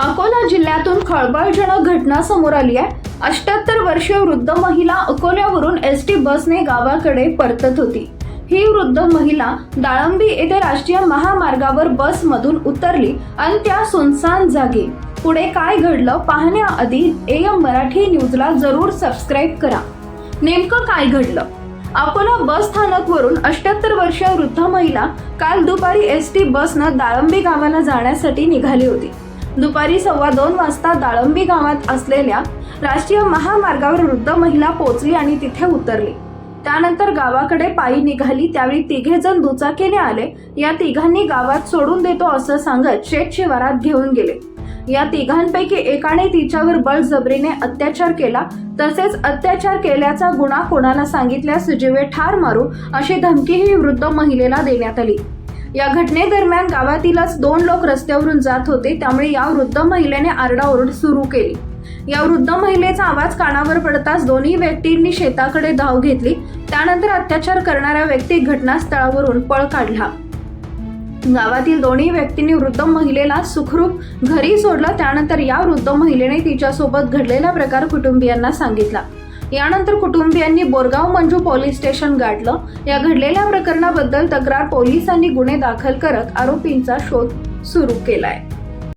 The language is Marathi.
अकोला जिल्ह्यातून खळबळजनक घटना समोर आली आहे. अष्ट्याहत्तर वर्षीय वृद्ध महिला अकोल्यावरून एस टी बसने गावाकडे परतत होती. ही वृद्ध महिला दाळंबी येथे राष्ट्रीय महामार्गावर बसमधून उतरली आणि त्या सुनसान जागी. पुढे काय घडलं पाहण्याआधी एम मराठी न्यूजला जरूर सबस्क्राईब करा. नेमकं काय घडलं? अकोला बस स्थानकवरून अष्ट्याहत्तर वर्षीय वृद्ध महिला काल दुपारी एस टी बसनं दाळंबी गावाला जाण्यासाठी निघाली होती. दुपारी सव्वा दोन वाजता दाळंबी गावात असलेल्या राष्ट्रीय महामार्गावर वृद्ध महिला पोहोचली आणि तिथे उतरली. त्यानंतर गावाकडे पायी निघाली. त्यावेळी तिघे जण दुचाकीने आले. या तिघांनी गावात सोडून देतो असं सांगत शेत शिवारात घेऊन गेले. या तिघांपैकी एकाने तिच्यावर बळजबरीने अत्याचार केला. तसेच अत्याचार केल्याचा गुन्हा कोणाला सांगितल्यास जीवे ठार मारू अशी धमकीही वृद्ध महिलेला देण्यात आली. या घटनेदरम्यान गावातीलच दोन लोक रस्त्यावरून जात होते त्यामुळे या वृद्ध महिलेने आरडाओरड सुरू केली. या वृद्ध महिलेचा आवाज कानावर पडताच दोन्ही व्यक्तींनी शेताकडे धाव घेतली. त्यानंतर अत्याचार करणाऱ्या व्यक्ती घटनास्थळावरून पळ काढला. गावातील दोन्ही व्यक्तींनी वृद्ध महिलेला सुखरूप घरी सोडलं. त्यानंतर या वृद्ध महिलेने तिच्यासोबत घडलेला प्रकार कुटुंबियांना सांगितला. यानंतर कुटुंबियांनी बोरगाव मंजू पोलीस स्टेशन गाठलं. या घडलेल्या प्रकरणाबद्दल तक्रार पोलिसांनी गुन्हे दाखल करत आरोपींचा शोध सुरू केलाय.